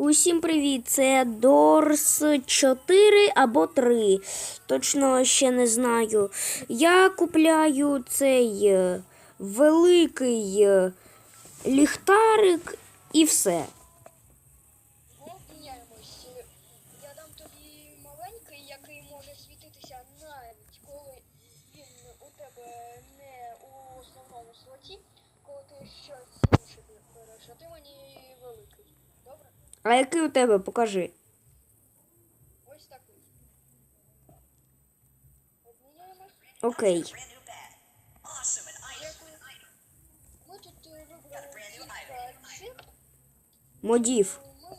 Усім привіт! Це Дорс 4 або 3. Точно ще не знаю. Я купляю цей е, великий е, ліхтарик і все. Ну, міняємось. Я дам тобі маленький, який може світитися навіть коли він у тебе не у основному слоті, коли ти щось інше береш. А ти мені великий. А який у тебе покажи? Ось такий. Окей. Ми тут е, вибрали. Модів. Ми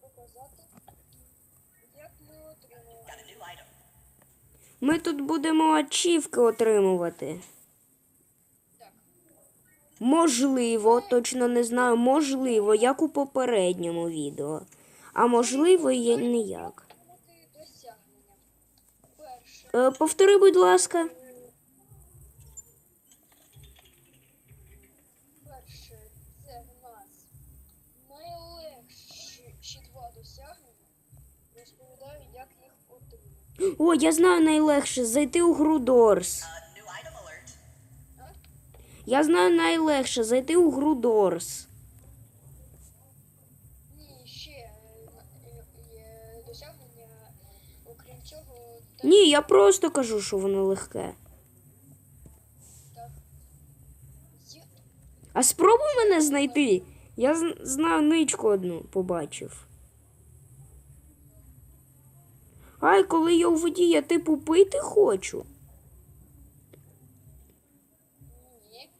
показати, як ми item. Ми тут будемо ачівки отримувати. Можливо, точно не знаю, можливо, як у попередньому відео. А можливо, і ніяк. Е, повтори, будь ласка. Перше, це в нас найлегші два досягнення. Розповідаю, як їх отримати. О, я знаю найлегше зайти у гру Дорс. Я знаю найлегше зайти у гру Дорс. Ні, ще е, е, досягнення, окрім цього, Ні, я просто кажу, що воно легке. А спробуй мене знайти. Я знаю ничку одну побачив. Ай, коли я у воді, я типу пити хочу. ні.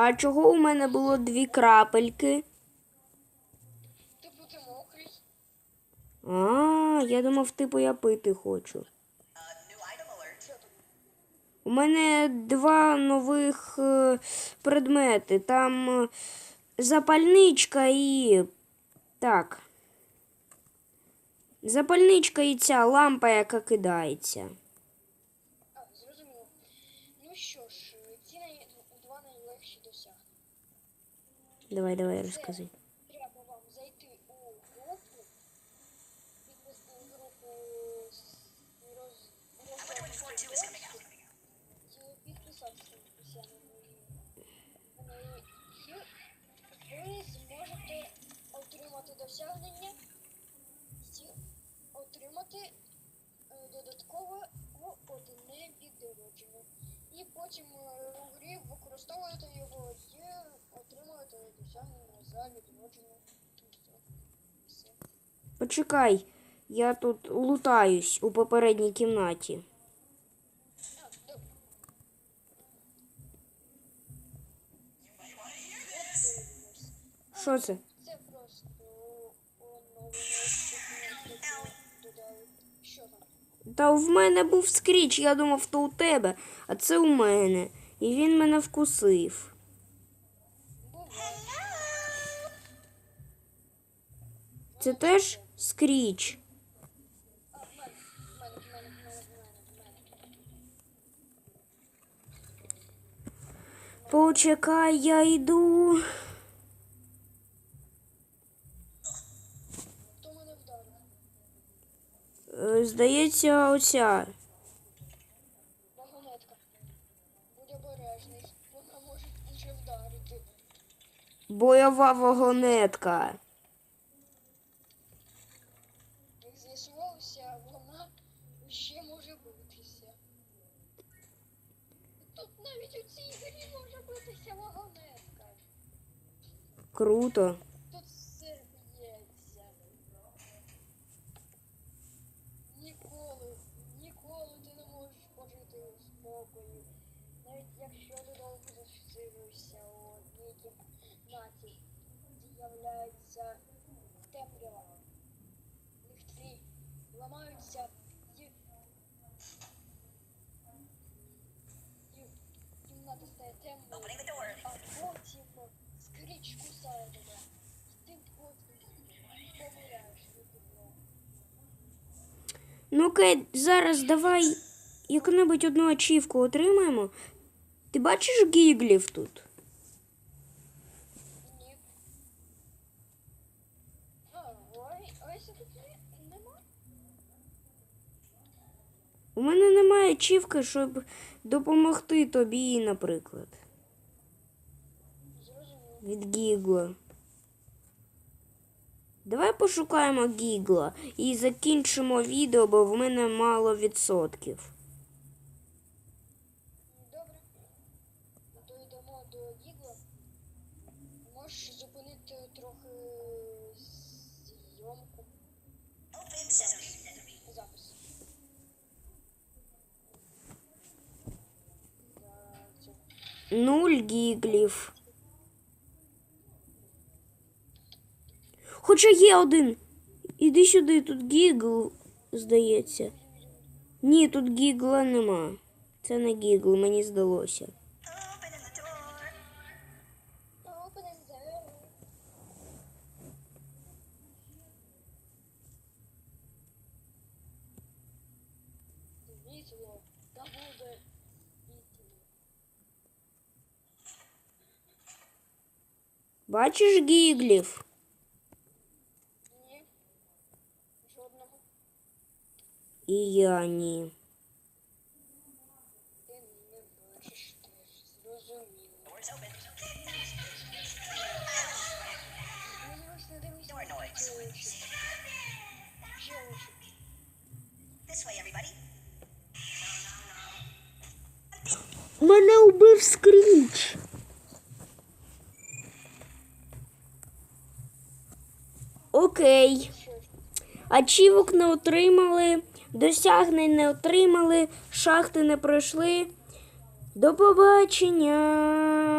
А чого у мене було дві крапельки? Типу ти мокрий. А, я думав, типу я пити хочу. У мене два нових е, предмети. Там е, запальничка і. Так. Запальничка і ця лампа, яка кидається. А, зрозуміло. Ну що ж, ці най... два найлегші досягнення. Давай, давай, розказуй. Треба вам зайти у групу, підвести групу з роз... I потім е, у грі використовуєте його і отримуєте досягнення за відродження. Все. Почекай, я тут лутаюсь у попередній кімнаті. Що це? Та в мене був скріч, я думав, то у тебе, а це у мене. І він мене вкусив. Це теж скріч. А, в мене, в мене, в мене, в мене, в мене, в мене. Почекай, я йду. Хто мене вдарив? Е, Здається, оця. Вагонетка. Будь обережний. Вона може вже вдарити. Бойова вагонетка. Як з'ясувалося, вона ще може битися. Тут навіть у цій грі може битися вагонетка. Круто. Тут все б'ється. Ніколи, ніколи ти не можеш пожити у спокої. Навіть якщо ти довго засидився у одній кімнаті, з'являється темрява. Ліхтарі ламаються і, і кімната стає темною. Opening the door. А потім скріч кусає тебе. І ти потім помиляєш від підлогу. Ну окей, зараз давай яку-небудь одну ачівку отримаємо. Ти бачиш гіглів тут? Ні. У мене немає ачівки, щоб допомогти тобі, наприклад. Від Гігла. Давай пошукаємо Гігла і закінчимо відео, бо в мене мало відсотків. зйомку. Open sesame. Запис. Так, це Нуль гіглів. Хоча є один. Іди сюди, тут гігл, здається. Ні, тут гігла нема. Це не гігл, мені здалося. Бачиш гіглів? Ні. Жодного. І я ні. Ти не бачиш теж. Зрозуміло. Doors open. Ну, Окей. Ачівок не отримали, досягнень не отримали, шахти не пройшли. До побачення.